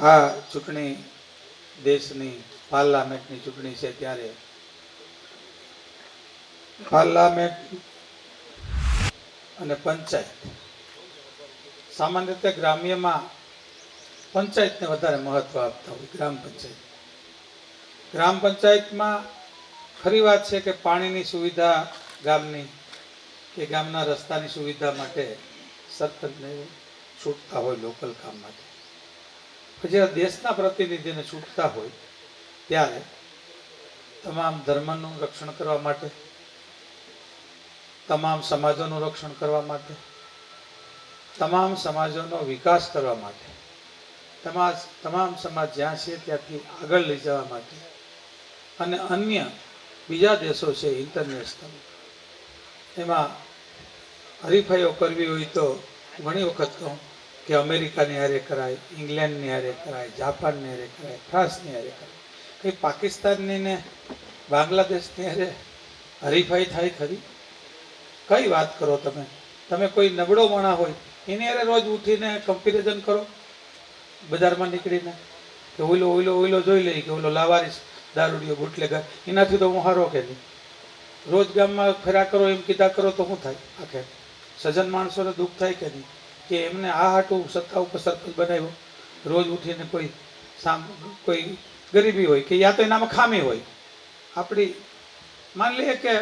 આ ચૂંટણી દેશની પાર્લામેન્ટની ચૂંટણી છે ત્યારે. પાર્લામેન્ટ અને પંચાયત. સામાન્ય રીતે ગ્રામ્યમાં પંચાયતને વધારે મહત્વ આપતા હોય, ગ્રામ પંચાયત. ગ્રામ પંચાયતમાં ખરી વાત છે કે પાણીની સુવિધા ગામની કે ગામના રસ્તાની સુવિધા માટે સરપંચને છૂટતા હોય લોકલ કામ માટે. જ્યારે દેશના પ્રતિનિધિને છૂટતા હોય, ત્યારે તમામ ધર્મનું રક્ષણ કરવા માટે, તમામ સમાજોનું રક્ષણ કરવા માટે, તમામ સમાજોનો વિકાસ કરવા માટે તમામ તમામ સમાજ જ્યાં છે ત્યાંથી આગળ લઈ જવા માટે અને અન્ય બીજા દેશો છે ઇન્ટરનેશનલ એમાં હરીફાઈઓ કરવી હોય તો ઘણી વખત કહું કે અમેરિકાની હારે કરાય, ઇંગ્લેન્ડની હારે કરાય, જાપાનની હારે કરાય, ફ્રાન્સની હારે કરાય. કંઈ પાકિસ્તાનની ને બાંગ્લાદેશની હારે હરીફાઈ થાય ખરી? કઈ વાત કરો તમે? તમે કોઈ નબળો માણા હોય, એની હારે રોજ ઉઠીને કમ્પેરિઝન કરો? બજારમાં નીકળીને કે ઓઈલો ઓઈલો ઓઈલો જોઈ લઈ કે ઓલો લાવારીસ દારૂડિયો બુટલેગર એનાથી તો હું હારો કે નહીં? રોજ ગામમાં ફેરા કરો, એમ કીધા કરો તો શું થાય? આખે. સજન માણસોને દુઃખ થાય કે નહીં? કે એમને આ હાટું સત્તા ઉપર સરપંચ બનાવ્યો. રોજ ઉઠીને કોઈ સામ, કોઈ ગરીબી હોય કે યા તો એનામાં ખામી હોય. આપણી માની લઈએ કે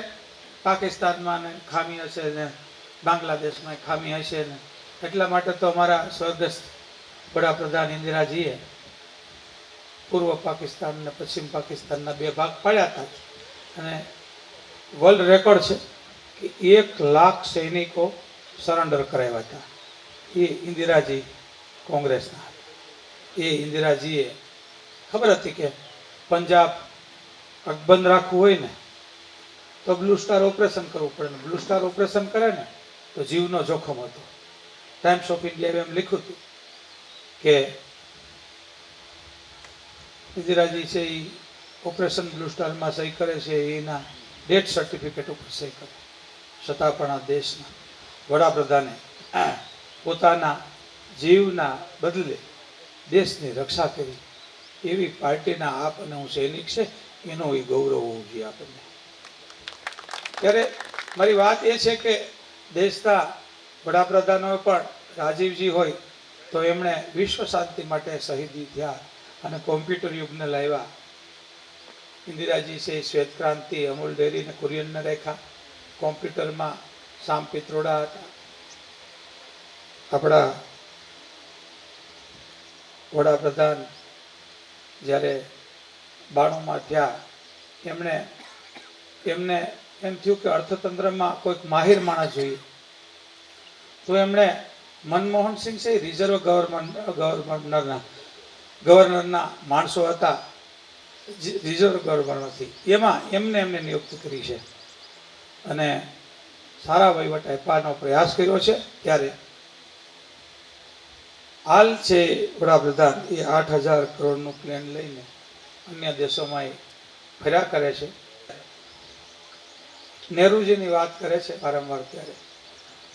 પાકિસ્તાનમાં ને ખામી હશે ને બાંગ્લાદેશમાં ખામી હશે ને, એટલા માટે તો અમારા સ્વર્ગસ્થ વડાપ્રધાન ઇન્દિરાજીએ પૂર્વ પાકિસ્તાન ને પશ્ચિમ પાકિસ્તાનના બે ભાગ પાડ્યા હતા. અને વર્લ્ડ રેકોર્ડ છે કે એક લાખ સૈનિકો સરેન્ડર કરાવ્યા હતા. એ ઇન્દિરાજી કોંગ્રેસના. એ ઇન્દિરાજીએ ખબર હતી કે પંજાબ અકબંધ રાખવું હોય ને, તો બ્લુ સ્ટાર ઓપરેશન કરવું પડે ને. બ્લુ સ્ટાર ઓપરેશન કરે ને, તો જીવનો જોખમ હતો. ટાઈમ્સ ઓફ ઇન્ડિયાએ એમ લખ્યું હતું કે ઇન્દિરાજી છે એ ઓપરેશન બ્લુ સ્ટારમાં સહી કરે છે, એના ડેથ સર્ટિફિકેટ ઉપર સહી કરે. છતાં પણ આ દેશના વડાપ્રધાને પોતાના જીવના બદલે દેશની રક્ષા કરી. એવી પાર્ટીના આપ અને હું સૈનિક છે, એનો એ ગૌરવ હોવું જોઈએ આપણને. ત્યારે મારી વાત એ છે કે દેશના વડાપ્રધાનોએ પણ રાજીવજી હોય તો એમણે વિશ્વ શાંતિ માટે શહીદી થયા અને કોમ્પ્યુટર યુગને લાવ્યા. ઇન્દિરાજી છે શ્વેત ક્રાંતિ અમૂલ ડેરી અને કુરિયનને રાખ્યા. કોમ્પ્યુટરમાં સામ પિત્રોડા હતા. આપણા વડાપ્રધાન જ્યારે બાણુંમાં થયા, એમણે, એમને એમ થયું કે અર્થતંત્રમાં કોઈક માહિર માણસ જોઈએ. તો એમણે મનમોહન સિંહ છે રિઝર્વ ગવર્મેન્ટ ગવર્નરના ગવર્નરના માણસો હતા. રિઝર્વ ગવર્નરથી એમાં એમને એમને નિયુક્ત કરી છે. અને સારા વહીવટ આપવાનો પ્રયાસ કર્યો છે. ત્યારે હાલ છે વડાપ્રધાન, એ આઠ હજાર કરોડનું પ્લેન લઈને અન્ય દેશોમાં એ ફર્યા કરે છે. નહેરુજીની વાત કરે છે વારંવાર ત્યારે.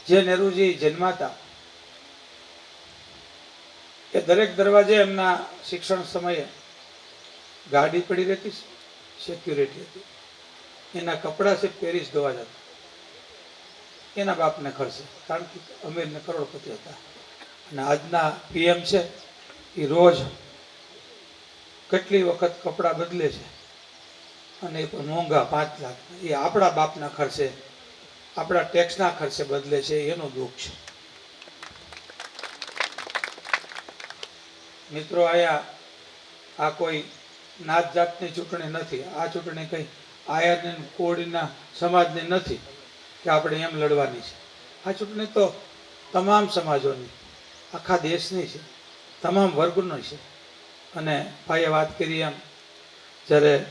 જે નહેરુજી જન્માતા, એ દરેક દરવાજે એમના શિક્ષણ સમયે ગાડી પડી રહેતી સિક્યુરિટી હતી. એના કપડાં છે પેરિસ ધોવા જતા. એના બાપને ખર્ચે, કારણ કે અમીરને કરોડપતિ હતા. અને આજના પીએમ છે, એ રોજ કેટલી વખત કપડાં બદલે છે અને મોંઘા પાંચ લાખ એ આપણા બાપના ખર્ચે, આપણા ટેક્સના ખર્ચે બદલે છે, એનું દુઃખ છે. મિત્રો, આયા આ કોઈ નાત જાતની ચૂંટણી નથી. આ ચૂંટણી કંઈ આયાની કોળીના સમાજની નથી કે આપણે એમ લડવાની છે. આ ચૂંટણી તો તમામ સમાજોની. આખા દેશની છે. તમામ વર્ગનો છે. અને ભાઈએ વાત કરી એમ, જ્યારે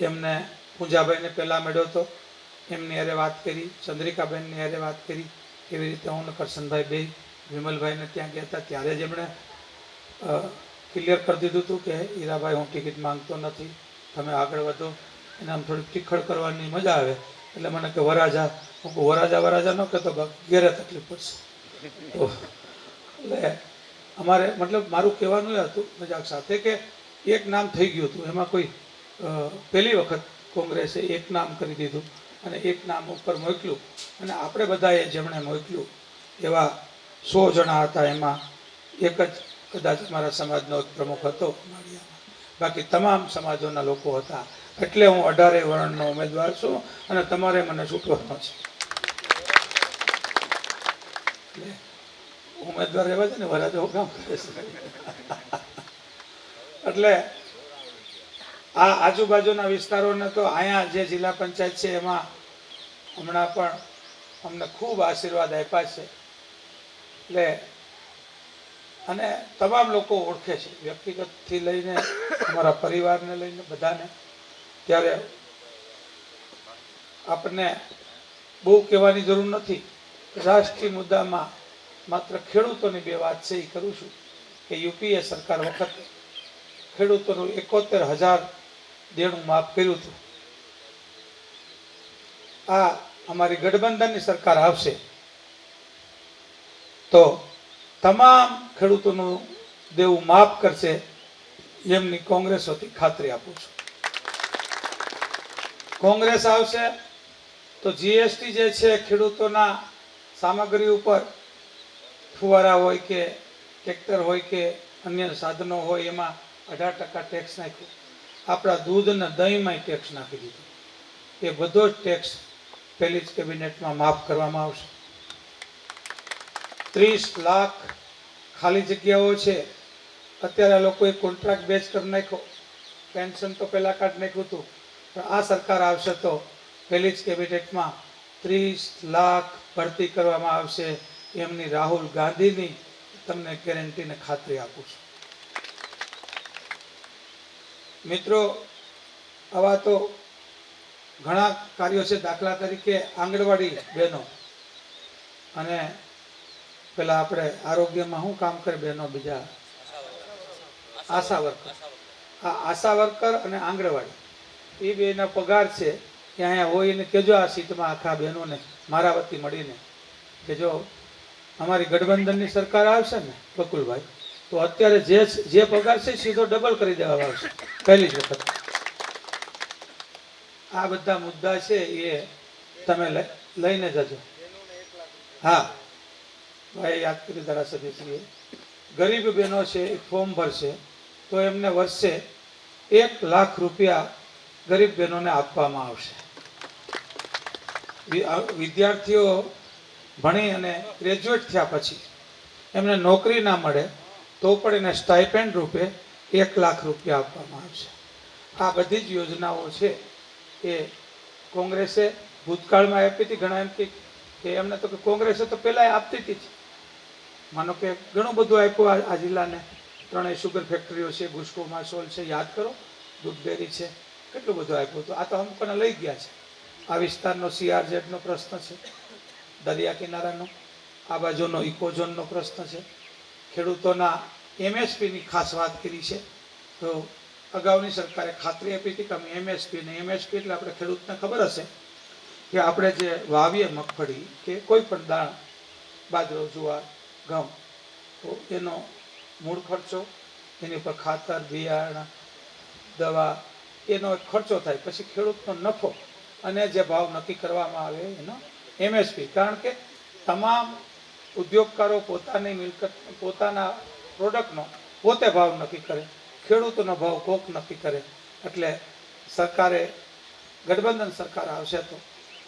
એમને પૂંજાભાઈને પહેલાં મળ્યો હતો, એમની અરે વાત કરી, ચંદ્રિકાબેનની અરે વાત કરી, એવી રીતે હું કરશનભાઈ બે, વિમલભાઈને ત્યાં ગયા હતા, ત્યારે જ એમણે ક્લિયર કરી દીધું હતું કે હીરાભાઈ, હું ટિકિટ માંગતો નથી, તમે આગળ વધો. એને આમ થોડીક ટીખળ કરવાની મજા આવે. એટલે મને કે વરાજા, હું વરાજા વરાજા ન કહેતો ઘેરે તકલીફ પડશે. એટલે અમારે મતલબ મારું કહેવાનું એ હતું મજાક સાથે કે એક નામ થઈ ગયું હતું. એમાં કોઈ પહેલી વખત કોંગ્રેસે એક નામ કરી દીધું અને એક નામ ઉપર મોકલ્યું અને આપણે બધાએ જેમણે મોકલ્યું એવા સો જણા હતા એમાં. એક જ કદાચ મારા સમાજનો એક પ્રમુખ હતો બાકી તમામ સમાજોના લોકો હતા. એટલે હું અઢારે વર્ણનો ઉમેદવાર છું અને તમારે મને ચૂંટવાનો છે. એટલે ઉમેદવાર રહેવા છે ને વરાજ કામ એટલે આ આજુબાજુના વિસ્તારોને તો અહીંયા જે જિલ્લા પંચાયત છે એમાં હમણાં પણ અમને ખૂબ આશીર્વાદ આપ્યા છે. એટલે અને તમામ લોકો ઓળખે છે. વ્યક્તિગતથી લઈને અમારા પરિવારને લઈને બધાને. ત્યારે આપણને બહુ કહેવાની જરૂર નથી. રાષ્ટ્રીય મુદ્દામાં માત્ર ખેડૂતોની બે વાત છે, એ કરું છું કે યુપીએ સરકાર વખતે ખેડૂતોનું એકોતેર હજાર દેણું માફ કર્યું હતું. આ અમારી ગઠબંધનની સરકાર આવશે તો તમામ ખેડૂતોનું દેવું માફ કરશે એમની કોંગ્રેસ હતી ખાતરી આપું છું. કોંગ્રેસ આવશે તો જીએસટી જે છે ખેડૂતોના સામગ્રી ઉપર ફુવારા હોય કે ટ્રેક્ટર હોય કે અન્ય સાધનો હોય, એમાં અઢાર ટકા ટેક્સ નાખ્યો. આપણા દૂધ અને દહીંમાંય ટેક્સ નાખી દીધો. એ બધો જ ટેક્સ પહેલી જ કેબિનેટમાં માફ કરવામાં આવશે. ત્રીસ લાખ ખાલી જગ્યાઓ છે. અત્યારે લોકોએ કોન્ટ્રાક્ટ બેચ કરી નાખ્યો. પેન્શન તો પહેલા કાઢી નાખ્યું હતું. પણ આ સરકાર આવશે તો પહેલી જ કેબિનેટમાં ત્રીસ લાખ ભરતી કરવામાં આવશે. એમની રાહુલ ગાંધીની તમને ગેરંટીને ખાતરી આપું છું. મિત્રો, આવા તો ઘણા કાર્યો છે દાખલા તરીકે આંગણવાડી બહેનો અને પેલા આપણે આરોગ્યમાં શું કામ કરે બહેનો બીજા? આશા વર્કર આ આશા વર્કર અને આંગણવાડી. એ બેના પગાર છે એ અહીંયા હોય એને કહેજો આ સીટમાં આખા બહેનોને મારા વતી મળીને. કે જો અમારી ગઠબંધનની સરકાર આવશે ને બકુલભાઈ તો અત્યારે જે જે પગાર છે સીધો ડબલ કરી દેવામાં આવશે, પહેલી જ વખત. આ બધા મુદ્દા છે એ તમે લઈ- લઈને જજો. હા, ભાઈ, યાદ કર્યું ધારાસભ્યશ્રીએ ગરીબ બહેનો છે એ ફોર્મ ભરશે, તો એમને વર્ષે એક લાખ રૂપિયા ગરીબ બહેનોને આપવામાં આવશે. વિદ્યાર્થીઓ ભણી અને ગ્રેજ્યુએટ થયા પછી એમને નોકરી ના મળે તો પણ એને સ્ટાઇપેન્ડ રૂપે એક લાખ રૂપિયા આપવામાં આવશે આ બધી જ યોજનાઓ છે એ કોંગ્રેસે ભૂતકાળમાં આપી હતી ઘણા એમ કે એમને તો કે કોંગ્રેસે તો પહેલાં આપતી હતી જ. માનો કે ઘણું બધું આપ્યું આ- જિલ્લાને. ત્રણેય શુગર ફેક્ટરીઓ છે, ગુસ્કો માસોલ છે, યાદ કરો. દૂધ ડેરી છે, કેટલું બધું આપ્યું હતું. આ તો અમુકને લઈ ગયા છે. આ વિસ્તારનો સીઆરઝેડનો પ્રશ્ન છે. દરિયા કિનારાનો, આ બાજુનો ઇકોઝોનનો પ્રશ્ન છે. ખેડૂતોના એમએસપીની ખાસ વાત કરી છે. તો અગાઉની સરકારે ખાતરી આપી હતી કે અમે એમએસપી ને એમએસપી એટલે આપણે ખેડૂતને ખબર હશે કે આપણે જે વાવીએ મગફળી કે કોઈ પણ દાણ, બાજરો, જુવાર, ઘઉં, તો એનો મૂળ ખર્ચો, એની ઉપર ખાતર, બિયારણ, દવા, એનો ખર્ચો થાય. પછી ખેડૂતનો નફો અને જે ભાવ નક્કી કરવામાં આવે એનો એમએસપી કારણ કે તમામ ઉદ્યોગકારો પોતાની મિલકત, પોતાના પ્રોડક્ટનો પોતે ભાવ નક્કી કરે. ખેડૂતોનો ભાવ કોક નક્કી કરે. એટલે સરકારે, ગઠબંધન સરકાર આવશે તો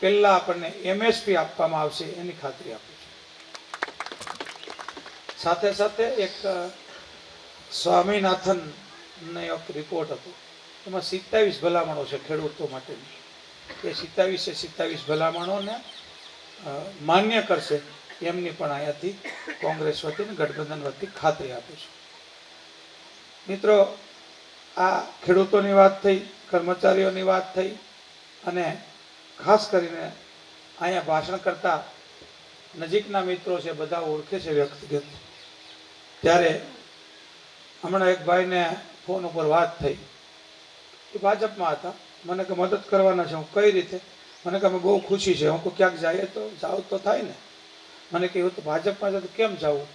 પહેલાં આપણને એમએસપી આપવામાં આવશે એની ખાતરી આપું છું. સાથે સાથે એક સ્વામિનાથનનો એક રિપોર્ટ હતો. એમાં સિત્તાવીસ ભલામણો છે ખેડૂતો માટેની. એ સિત્તાવીસે સિત્તાવીસ ભલામણોને માન્ય કરશે એમની પણ અહીંયાથી કોંગ્રેસ વતી ગઠબંધન વતી ખાતરી આપું છું. મિત્રો, આ ખેડૂતોની વાત થઈ, કર્મચારીઓની વાત થઈ અને ખાસ કરીને અહીંયા ભાષણ કરતા નજીકના મિત્રો છે, બધા ઓળખે છે વ્યક્તિગત. ત્યારે હમણાં એક ભાઈને ફોન ઉપર વાત થઈ. એ ભાજપમાં હતા. મને કે મદદ કરવાના છે. હું કઈ રીતે મને કે અમે બહુ ખુશી છે. હું ક્યાંક જઈએ તો? જાવ તો થાય ને. મને કે, એવું તો ભાજપમાં છે, તો કેમ જવું?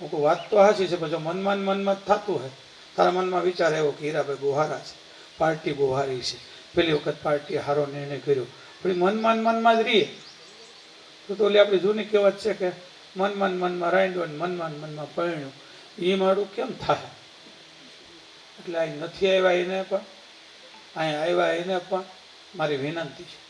હું કહું, વાત તો હાચી છે જો મનમાં મનમાં જ થતું હોય, તારા મનમાં વિચાર આવ્યો કે હીરાભાઈ બહુ હારા છે, પાર્ટી બહુ હારી છે. પેલી વખત પાર્ટીએ સારો નિર્ણય કર્યો. પણ મનમાં મનમાં જ રહીએ તો તો ઓલી આપણી જૂની કહેવત છે કે, મનમાં મનમાં રાંડ્યો ને મનમાં મનમાં પરણ્યું. એ મારું કેમ થાય? એટલે અહીં નથી આવ્યા એને પણ અહીં આવ્યા એને પણ મારી વિનંતી છે.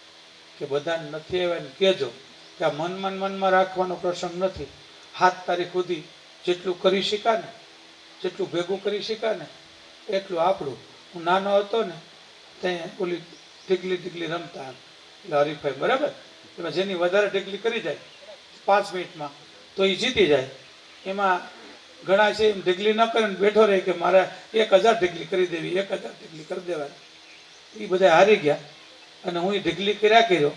કે બધાને નથી આવ્યા એને કહેજો કે આ મન મન મનમાં રાખવાનો પ્રસંગ નથી. હાથ તારીખ સુધી જેટલું કરી શકા ને, જેટલું ભેગું કરી શકા ને, એટલું આપણું. હું નાનો હતો ને, ત્યાં ઓલી ઢીકલી ઢીકલી રમતા. એટલે હરીફાઈ બરાબર? એમાં જેની વધારે ઢીકલી કરી જાય, પાંચ મિનિટમાં, તો એ જીતી જાય. એમાં ઘણા છે એમ ઢીકલી ન કરે ને બેઠો રહે કે મારે એક હજાર ઢીકલી કરી દેવી, એક હજાર ઢીકલી કરી દેવાની. એ બધા હારી ગયા. અને હું એ ઢીકલી કર્યા કર્યો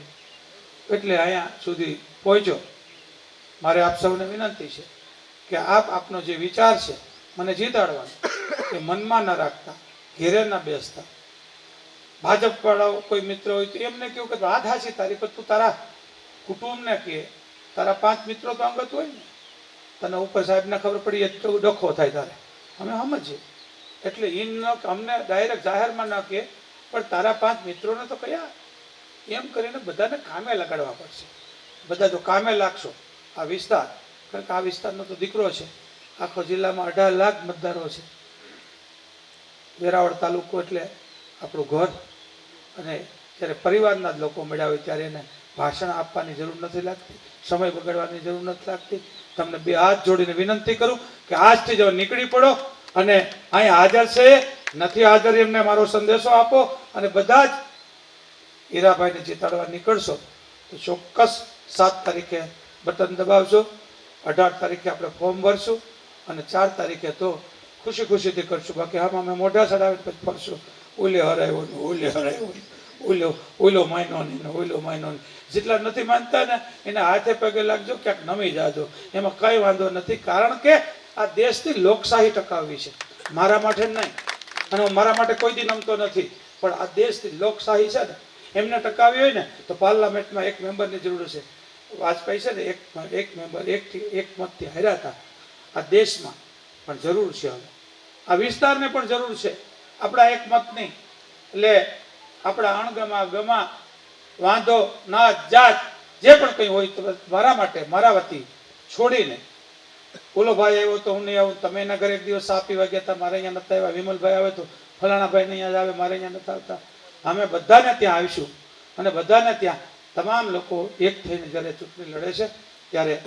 એટલે અહીંયા સુધી પહોંચ્યો. મારે આપ સૌને વિનંતી છે કે આપ આપનો જે વિચાર છે, મને જીતાડવાનો, એ મનમાં ન રાખતા, ઘેરે ન બેસતા. ભાજપ વાળાઓ કોઈ મિત્ર હોય તો એમને કહ્યું કે વાત હાચી તારી પર તું તારા કુટુંબને કહે. તારા પાંચ મિત્રો તો અંગત હોય ને. તને ઉપર સાહેબને ખબર પડી એટલો ડખો થાય તારે. અમે સમજીએ. એટલે ન, અમને ડાયરેક્ટ જાહેરમાં ન કહે પણ તારા પાંચ મિત્રોને તો કયા? એમ કરીને બધાને કામે લગાડવા પડશે. બધા જો કામે લાગશો, આ વિસ્તાર. કારણ કે આ વિસ્તારનો તો દીકરો છે. આખો જિલ્લામાં અઢાર લાખ મતદારો છે. વેરાવળ તાલુકો એટલે આપણું ઘર. અને જ્યારે પરિવારના જ લોકો મળ્યા હોય ત્યારે એને ભાષણ આપવાની જરૂર નથી લાગતી, સમય બગાડવાની જરૂર નથી લાગતી. તમને બે હાથ જોડીને વિનંતી કરું કે આજથી જો નીકળી પડો અને અહીંયા હાજર છે નથી હાજર, એમને મારો સંદેશો આપો અને બધા જ હીરાભાઈને જીતાડવા નીકળશો. તો ચોક્કસ સાત તારીખે બટન દબાવજો, અઢાર તારીખે આપણે ફોર્મ ભરશું અને ચાર તારીખે તો ખુશી ખુશીથી કરશું. બાકી હા અમે મોઢા ચડાવીને પછી ફરશું. ઓલે હરાયો ઓલે હરાયો ઓલો ઓલો માયનો ને ને ઓલો માયનો જેટલા નથી માનતા ને, એને હાથે પગે લાગજો, ક્યાંક નમી જાજો. એમાં કઈ વાંધો નથી, કારણ કે આ દેશની લોકશાહી ટકાવવી છે. મારા માટે નહીં. અને મારા માટે કોઈ દિન નમતો નથી. પણ આ દેશની લોકશાહી છે ને, એમને ટકાવી હોય ને, તો પાર્લામેન્ટમાં એક મેમ્બરની જરૂર છે વાજપેયી છે ને, એક એક મેમ્બર, એકથી એક મતથી હાર્યા હતા. આ દેશમાં પણ જરૂર છે હવે. આ વિસ્તારને પણ જરૂર છે. આપણા એક મતની એટલે આપણા અણગમા ગમા વાંધો ના જાત, જે પણ કંઈ હોય મારા માટે, મારા વતી છોડીને ઓલો આવ્યો તો હું નહીં આવું. તમે એના ઘરે એક દિવસ આપી વાગ્યા હતા, મારે અહીંયા નતા આવ્યા. વિમલભાઈ આવે તો ફલાણા ભાઈ આવે, મારે અહીંયા નતા આવતા. અમે બધાને ત્યાં આવીશું. અને બધાને ત્યાં તમામ લોકો એક થઈને જ્યારે ચૂંટણી લડે છે, ત્યારે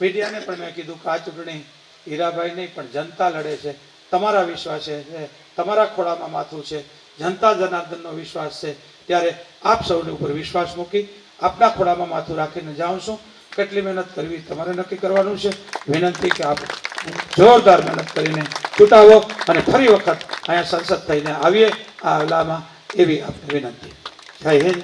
મીડિયાને પણ મેં કીધું કે આ ચૂંટણી હીરાભાઈ નહીં, પણ જનતા લડે છે. તમારા વિશ્વાસ છે તમારા ખોળામાં માથું છે. જનતા જનાર્દનનો વિશ્વાસ છે. ત્યારે આપ સૌની ઉપર વિશ્વાસ મૂકી આપના ખોળામાં માથું રાખીને જાઉં છું. કેટલી મહેનત કરવી તમારે નક્કી કરવાનું છે? વિનંતી કે આપ જોરદાર મહેનત કરીને ચૂંટાવો અને ફરી વખત અહીંયા સંસદ થઈને આવીએ. આ ઓલામાં એવી આપને વિનંતી. જય હિન્દ.